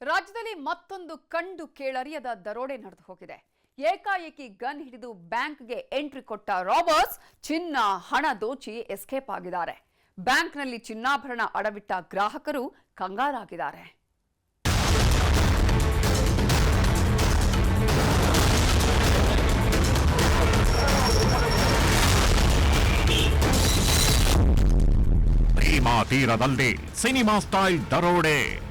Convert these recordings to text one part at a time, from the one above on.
ರಾಜ್ಯದಲ್ಲಿ ಮತ್ತೊಂದು ಕಂಡು ಕೇಳರಿಯದ ದರೋಡೆ ನಡೆದು ಹೋಗಿದೆ. ಏಕಾಏಕಿ ಗನ್ ಹಿಡಿದು ಬ್ಯಾಂಕ್ಗೆ ಎಂಟ್ರಿ ಕೊಟ್ಟ ರಾಬರ್ಸ್ ಚಿನ್ನ ಹಣ ದೋಚಿ ಎಸ್ಕೇಪ್ ಆಗಿದ್ದಾರೆ. ಬ್ಯಾಂಕ್ನಲ್ಲಿ ಚಿನ್ನಾಭರಣ ಅಡವಿಟ್ಟ ಗ್ರಾಹಕರು ಕಂಗಾಲಾಗಿದ್ದಾರೆ. ತೀರದಲ್ಲಿ ಸಿನಿಮಾ ಸ್ಟೈಲ್ ದರೋಡೆ.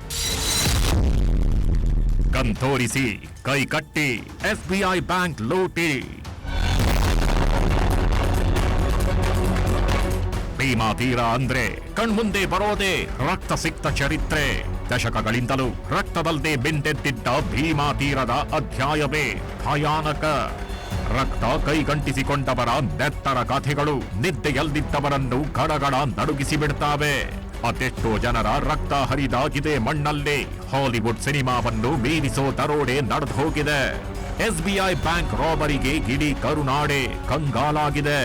ಕಣ್ ತೋರಿಸಿ ಕೈ ಕಟ್ಟಿ ಎಸ್ಬಿಐ ಬ್ಯಾಂಕ್ ಲೂಟಿ. ಭೀಮಾ ತೀರ ಅಂದ್ರೆ ಕಣ್ಮುಂದೆ ಬರೋದೇ ರಕ್ತ ಸಿಕ್ತ ಚರಿತ್ರೆ. ದಶಕಗಳಿಂದಲೂ ರಕ್ತದಲ್ಲದೆ ಬೆಂದೆದ್ದಿದ್ದ ಭೀಮಾ ತೀರದ ಅಧ್ಯಾಯವೇ ಭಯಾನಕ. ರಕ್ತ ಕೈಗಂಟಿಸಿಕೊಂಡವರ ನೆತ್ತರ ಕಥೆಗಳು ನಿದ್ದೆಯಲ್ಲಿದ್ದವರನ್ನು ಗಡಗಡ ನಡುಗಿಸಿ ಬಿಡ್ತಾವೆ ಅದೆಷ್ಟೋ ಜನರ ರಕ್ತ ಹರಿದಾಗಿದೆ ಮಣ್ಣಲ್ಲಿ. ಹಾಲಿವುಡ್ ಸಿನಿಮಾವನ್ನು ಮೀರಿಸೋ ದರೋಡೆ ನಡೆದು ಹೋಗಿದೆ ಎಸ್ಬಿಐ ಬ್ಯಾಂಕ್ ರಾಬರಿಗೆ ಇಡೀ ಕರುನಾಡೆ, ಕಂಗಾಲಾಗಿದೆ.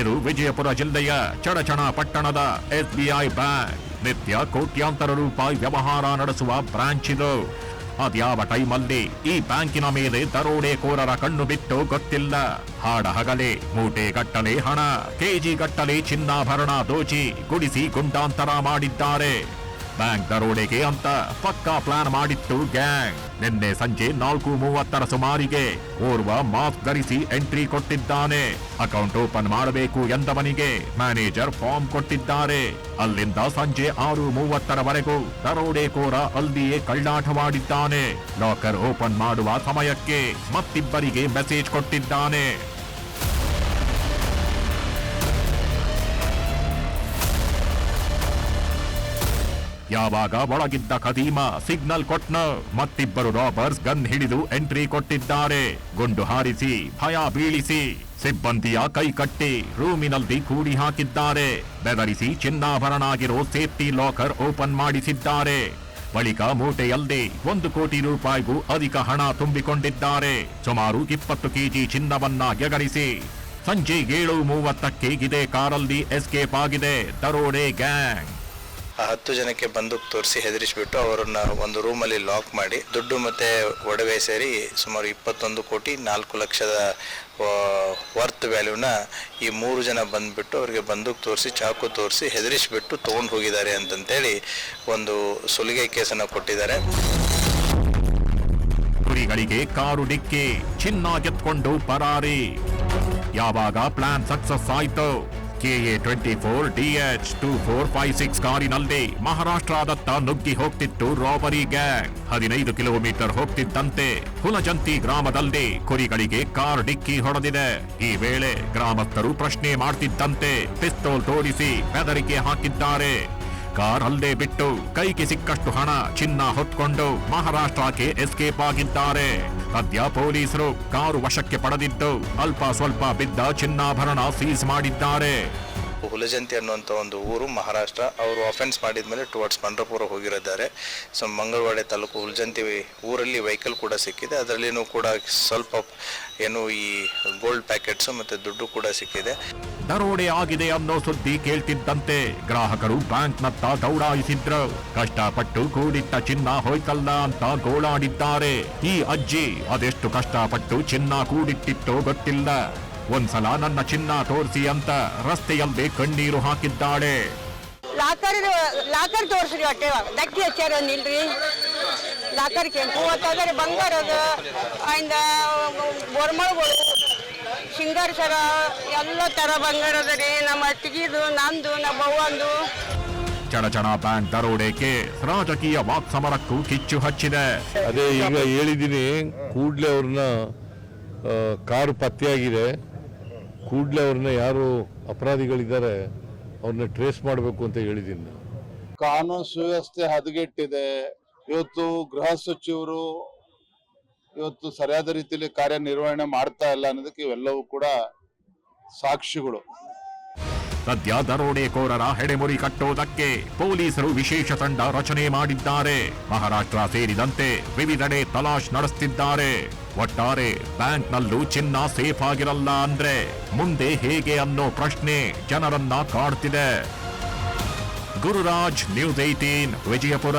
ಇದು ವಿಜಯಪುರ ಜಿಲ್ಲೆಯ ಚಡಚಣ ಪಟ್ಟಣದ ಎಸ್ಬಿಐ ಬ್ಯಾಂಕ್. ನಿತ್ಯ ಕೋಟ್ಯಾಂತರ ರೂಪಾಯಿ ವ್ಯವಹಾರ ನಡೆಸುವ ಬ್ರಾಂಚ್ ಇದು. ಅದ್ಯಾವ ಟೈಮಲ್ಲಿ ಈ ಬ್ಯಾಂಕಿನ ಮೇಲೆ ದರೋಡೆಕೋರರ ಕಣ್ಣು ಬಿಟ್ಟು ಗೊತ್ತಿಲ್ಲ. ಹಾಡ ಹಗಲೆ, ಮೂಟೆ ಗಟ್ಟಲೆ ಹಣ, ಕೆಜಿ ಗಟ್ಟಲೆ ಚಿನ್ನಾಭರಣ ದೋಚಿ ಗುಡಿಸಿ ಗುಂಡಾಂತರ ಮಾಡಿದ್ದಾರೆ. ಬ್ಯಾಂಕ್ ದರೋಡೆಗೆ ಅಂತ ಪಕ್ಕಾ ಪ್ಲಾನ್ ಮಾಡಿತ್ತು ಗ್ಯಾಂಗ್. ನಿನ್ನೆ ಸಂಜೆ ನಾಲ್ಕು ಮೂವತ್ತರ ಸುಮಾರಿಗೆ ಓರ್ವ ಮಾಸ್ಕ್ ಧರಿಸಿ ಎಂಟ್ರಿ ಕೊಟ್ಟಿದ್ದಾನೆ. ಅಕೌಂಟ್ ಓಪನ್ ಮಾಡಬೇಕು ಎಂದವನಿಗೆ ಮ್ಯಾನೇಜರ್ ಫಾರ್ಮ್ ಕೊಟ್ಟಿದ್ದಾರೆ. ಅಲ್ಲಿಂದ ಸಂಜೆ ಆರು ಮೂವತ್ತರವರೆಗೂ ದರೋಡೆಕೋರ ಅಲ್ಲಿಯೇ ಕಳ್ಳಾಟವಾಡಿದ್ದಾನೆ ಲಾಕರ್ ಓಪನ್ ಮಾಡುವ ಸಮಯಕ್ಕೆ ಮತ್ತಿಬ್ಬರಿಗೆ ಮೆಸೇಜ್ ಕೊಟ್ಟಿದ್ದಾನೆ. ಯಾವಾಗ ಒಳಗಿದ್ದ ಖದೀಮ ಸಿಗ್ನಲ್ ಕೊಟ್ನ, ಮತ್ತಿಬ್ಬರು ರಾಬರ್ಸ್ ಗನ್ ಹಿಡಿದು ಎಂಟ್ರಿ ಕೊಟ್ಟಿದ್ದಾರೆ. ಗುಂಡು ಹಾರಿಸಿ, ಭಯ ಬೀಳಿಸಿ, ಸಿಬ್ಬಂದಿಯ ಕೈ ಕಟ್ಟಿ ರೂಮಿನಲ್ಲಿ ಕೂಡಿ ಹಾಕಿದ್ದಾರೆ. ಬೆದರಿಸಿ ಚಿನ್ನಾಭರಣಾಗಿರೋ ಸೇಫ್ಟಿ ಲಾಕರ್ ಓಪನ್ ಮಾಡಿಸಿದ್ದಾರೆ. ಬಳಿಕ ಮೂಟೆಯಲ್ಲದೆ ಒಂದು ಕೋಟಿ ರೂಪಾಯಿಗೂ ಅಧಿಕ ಹಣ ತುಂಬಿಕೊಂಡಿದ್ದಾರೆ. ಸುಮಾರು ಇಪ್ಪತ್ತು ಕೆಜಿ ಚಿನ್ನವನ್ನ ಎಗರಿಸಿ ಸಂಜೆ ಏಳು ಮೂವತ್ತಕ್ಕೆ ಇದೇ ಕಾರಲ್ಲಿ ಎಸ್ಕೇಪ್ ಆಗಿದೆ. ದರೋಡೆ ಗ್ಯಾಂಗ್ ಆ ಹತ್ತು ಜನಕ್ಕೆ ಬಂದೂಕ್ ತೋರಿಸಿ ಹೆದರಿಸಿಬಿಟ್ಟು ಅವರನ್ನ ಒಂದು ರೂಮಲ್ಲಿ ಲಾಕ್ ಮಾಡಿ ದುಡ್ಡು ಮತ್ತೆ ಒಡವೆ ಸೇರಿ ಸುಮಾರು ಇಪ್ಪತ್ತೊಂದು ಕೋಟಿ ನಾಲ್ಕು ಲಕ್ಷದ ವರ್ತ್ ವ್ಯಾಲ್ಯೂನ ಈ ಮೂರು ಜನ ಬಂದ್ಬಿಟ್ಟು ಅವರಿಗೆ ಬಂದೂಕ್ ತೋರಿಸಿ, ಚಾಕು ತೋರಿಸಿ ಹೆದರಿಸಿಬಿಟ್ಟು ತೊಗೊಂಡು ಹೋಗಿದ್ದಾರೆ ಅಂತಂತೇಳಿ ಒಂದು ಸುಲಿಗೆ ಕೇಸನ್ನು ಕೊಟ್ಟಿದ್ದಾರೆ. ಕುರಿಗಳಿಗೆ ಕಾರು ಡಿಕ್ಕಿ, ಚಿನ್ನ ಗೆತ್ಕೊಂಡು ಪರಾರಿ. ಯಾವಾಗ ಪ್ಲಾನ್ ಸಕ್ಸಸ್ ಆಯ್ತು? KA twenty four DH two four five six ಕಾರಿನಲ್ಲಿ ಮಹಾರಾಷ್ಟ್ರದತ್ತ ನುಗ್ಗಿ ಹೋಗ್ತಿತ್ತು ರಾಬರಿ ಗ್ಯಾಂಗ್ ಹದಿನೈದು ಕಿಲೋಮೀಟರ್ ಹೋಗ್ತಿದ್ದಂತೆ ಹುಲಜಂತಿ ಗ್ರಾಮದಲ್ಲಿ ಕುರಿಗಳಿಗೆ ಕಾರ್ ಡಿಕ್ಕಿ ಹೊಡೆದಿದೆ. ಈ ವೇಳೆ ಗ್ರಾಮಸ್ಥರು ಪ್ರಶ್ನೆ ಮಾಡ್ತಿದ್ದಂತೆ ಪಿಸ್ತೋಲ್ ತೋರಿಸಿ ಬೆದರಿಕೆ ಹಾಕಿದ್ದಾರೆ. ಕಾರ್ ಅಲ್ಲೇ ಬಿಟ್ಟು ಕೈಗೆ ಸಿಕ್ಕಷ್ಟು ಹಣ, ಚಿನ್ನ ಹೊತ್ಕೊಂಡು ಮಹಾರಾಷ್ಟ್ರಕ್ಕೆ ಎಸ್ಕೇಪ್ ಆಗಿದ್ದಾರೆ. ಸದ್ಯ ಪೊಲೀಸರು ಕಾರು ವಶಕ್ಕೆ ಪಡೆದಿದ್ದು, ಅಲ್ಪ ಸ್ವಲ್ಪ ಬಿದ್ದ ಚಿನ್ನಾಭರಣ ಸೀಸ್ ಮಾಡಿದ್ದಾರೆ. ಹುಲಜಂತಿ ಅನ್ನುವಂಥ ಒಂದು ಊರು ಮಹಾರಾಷ್ಟ್ರ. ಅವರು ಅಫೆನ್ಸ್ ಮಾಡಿದ್ಮೇಲೆ ಟುವರ್ಡ್ಸ್ ಪಂಡ್ರಪುರ ಹೋಗಿರಿದ್ದಾರೆ. ಸೊ ಮಂಗಳವಾಡೆ ತಾಲೂಕು ಹುಲಜಂತಿ ಊರಲ್ಲಿ ವೆಹಿಕಲ್ ಕೂಡ ಸಿಕ್ಕಿದೆ. ಅದರಲ್ಲಿನೂ ಕೂಡ ಸ್ವಲ್ಪ ಏನು ಈ ಗೋಲ್ಡ್ ಪ್ಯಾಕೆಟ್ಸು ಮತ್ತು ದುಡ್ಡು ಕೂಡ ಸಿಕ್ಕಿದೆ. ದರೋಡೆ ಆಗಿದೆ ಅನ್ನೋ ಸುದ್ದಿ ಕೇಳ್ತಿದ್ದಂತೆ. ಗ್ರಾಹಕರು ಬ್ಯಾಂಕ್ನತ್ತ ದೌಡಾಯಿಸಿದ್ರು. ಕಷ್ಟಪಟ್ಟು ಕೂಡಿಟ್ಟ ಚಿನ್ನ ಹೋಯ್ತಲ್ಲ ಅಂತ ಗೋಳಾಡಿದ್ದಾರೆ. ಈ ಅಜ್ಜಿ ಅದೆಷ್ಟು ಕಷ್ಟಪಟ್ಟು ಚಿನ್ನ ಕೂಡಿಟ್ಟಿತ್ತೋ ಗೊತ್ತಿಲ್ಲ. ಒಂದ್ಸಲ ನನ್ನ ಚಿನ್ನ ತೋರಿಸಿ ಅಂತ ರಸ್ತೆಯಲ್ಲಿ ಕಣ್ಣೀರು ಹಾಕಿದ್ದಾಳೆ. ಲಾಕರ್ ಲಾಕರ್ ತೋರಿಸ್ರಿ ಹೊಟ್ಟೆ ದಕ್ಕಿ ಹಚ್ಚಾರ ನಿಲ್ರಿ ಲಾಕರ್ಗೆ ಮೂವತ್ತಾದ್ರೆ ಬಂಗಾರದ ಆಯಿಂದ ಬೋರ್ಮಳ್ಗಳು ಸಿಂಗಾರ ಸರ ಎಲ್ಲ ಥರ ಬಂಗಾರ ಅದ ರೀ ನಮ್ಮ ಅತ್ತಿಗಿದು ನಂದು ನಮ್ಮ ಅವ್ವಂದು. ಚಣಚಣ ಬ್ಯಾಂಕ್ ದರೋಡೆಗೆ ರಾಜಕೀಯ ವಾಕ್ಸಮರಕ್ಕೂ ಕಿಚ್ಚು ಹಚ್ಚಿದೆ. ಅದೇ ಈಗ ಹೇಳಿದ್ದೀನಿ ಕೂಡಲೇ ಅವ್ರನ್ನ ಕಾರು ಪತ್ತೆಯಾಗಿದೆ. ಕೂಡಲೇ ಅವ್ರನ್ನ ಯಾರು ಅಪರಾಧಿಗಳಿದ್ದಾರೆ, ಅವ್ರನ್ನ ಟ್ರೇಸ್ ಮಾಡಬೇಕು ಅಂತ ಹೇಳಿದ್ದೀನಿ ನಾನು. ಕಾನೂನು ಸುವ್ಯವಸ್ಥೆ ಹದಗೆಟ್ಟಿದೆ ಇವತ್ತು ಗೃಹ ಸಚಿವರು ಇವತ್ತು ಸರಿಯಾದ ರೀತಿಯಲ್ಲಿ ಕಾರ್ಯನಿರ್ವಹಣೆ ಮಾಡ್ತಾ ಇಲ್ಲ ಅನ್ನೋದಕ್ಕೆ ಇವೆಲ್ಲವೂ ಕೂಡ ಸಾಕ್ಷಿಗಳು ಸದ್ಯ ದರೋಡೆಕೋರರ ಹೆಡೆಮುರಿ ಕಟ್ಟೋದಕ್ಕೆ ಪೊಲೀಸರು ವಿಶೇಷ ತಂಡ ರಚನೆ ಮಾಡಿದ್ದಾರೆ. ಮಹಾರಾಷ್ಟ್ರ ಸೇರಿದಂತೆ ವಿವಿಧೆಡೆ ತಲಾಶ್ ನಡೆಸುತ್ತಿದ್ದಾರೆ ಒಟ್ಟಾರೆ ಬ್ಯಾಂಕ್ನಲ್ಲೂ ಚಿನ್ನ ಸೇಫ್ ಆಗಿರಲ್ಲ ಅಂದ್ರೆ ಮುಂದೆ ಹೇಗೆ ಅನ್ನೋ ಪ್ರಶ್ನೆ ಜನರನ್ನ ಕಾಡ್ತಿದೆ. Gururaj news eighteen Vijayapura.